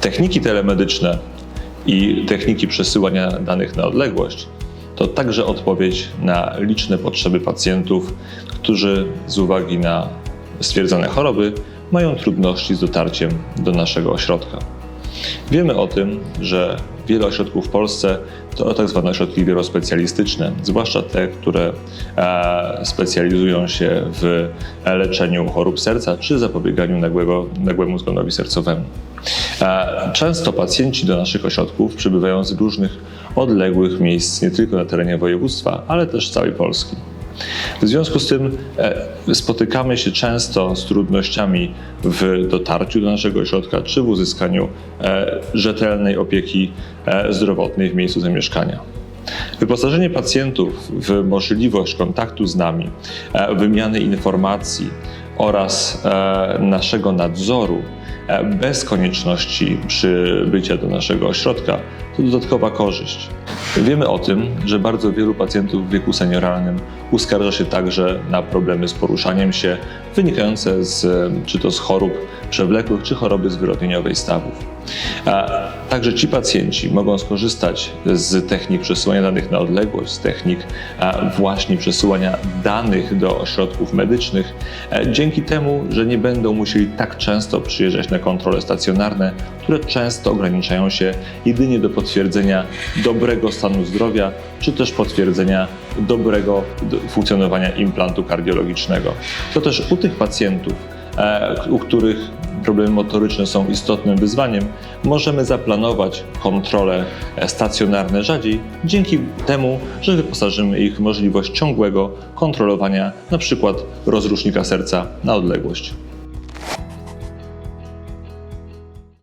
Techniki telemedyczne i techniki przesyłania danych na odległość to także odpowiedź na liczne potrzeby pacjentów, którzy z uwagi na stwierdzone choroby mają trudności z dotarciem do naszego ośrodka. Wiemy o tym, że wiele ośrodków w Polsce to tak zwane ośrodki wielospecjalistyczne, zwłaszcza te, które e, specjalizują się w leczeniu chorób serca czy zapobieganiu nagłego, nagłemu zgonowi sercowemu. E, Często pacjenci do naszych ośrodków przybywają z różnych odległych miejsc, nie tylko na terenie województwa, ale też całej Polski. W związku z tym e, spotykamy się często z trudnościami w dotarciu do naszego ośrodka czy w uzyskaniu e, rzetelnej opieki e, zdrowotnej w miejscu zamieszkania. Wyposażenie pacjentów w możliwość kontaktu z nami, wymiany informacji oraz e, naszego nadzoru e, bez konieczności przybycia do naszego ośrodka to dodatkowa korzyść. Wiemy o tym, że bardzo wielu pacjentów w wieku senioralnym uskarża się także na problemy z poruszaniem się wynikające z, czy to z chorób przewlekłych, czy choroby zwyrodnieniowej stawów. Także ci pacjenci mogą skorzystać z technik przesyłania danych na odległość, z technik właśnie przesyłania danych do ośrodków medycznych, e, dzięki temu, że nie będą musieli tak często przyjeżdżać na kontrole stacjonarne, które często ograniczają się jedynie do potwierdzenia dobrego stanu zdrowia, czy też potwierdzenia dobrego funkcjonowania implantu kardiologicznego. To też u tych pacjentów, e, u których problemy motoryczne są istotnym wyzwaniem, możemy zaplanować kontrole stacjonarne rzadziej, dzięki temu, że wyposażymy ich w możliwość ciągłego kontrolowania np. rozrusznika serca na odległość.